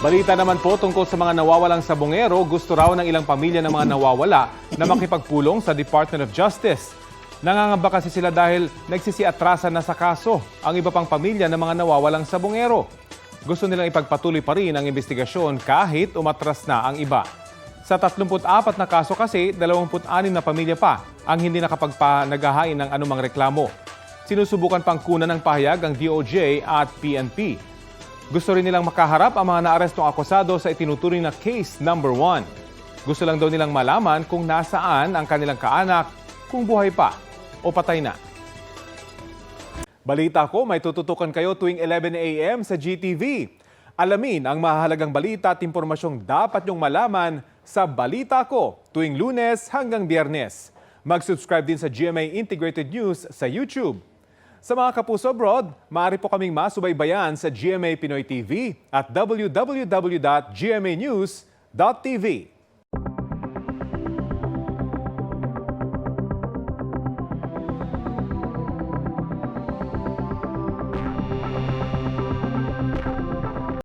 Balita naman po tungkol sa mga nawawalang sabongero, gusto raw ng ilang pamilya ng mga nawawala na makipagpulong sa Department of Justice. Nangangamba kasi sila dahil nagsisiatrasan na sa kaso ang iba pang pamilya ng mga nawawalang sabongero. Gusto nilang ipagpatuloy pa rin ang investigasyon kahit umatras na ang iba. Sa 34 na kaso kasi, 26 na pamilya pa ang hindi nakapagpanagahain ng anumang reklamo. Sinusubukan pang kunan ng pahayag ang DOJ at PNP. Gusto rin nilang makaharap ang mga naarestong akusado sa itinuturing na case number one. Gusto lang daw nilang malaman kung nasaan ang kanilang kaanak, kung buhay pa o patay na. Balita ko, may tututukan kayo tuwing 11 a.m. sa GTV. Alamin ang mahalagang balita at impormasyong dapat nyong malaman sa Balita Ko tuwing lunes hanggang biyernes. Mag-subscribe din sa GMA Integrated News sa YouTube. Sa mga kapuso abroad, maaari po kaming masubaybayan sa GMA Pinoy TV at www.gmanews.tv.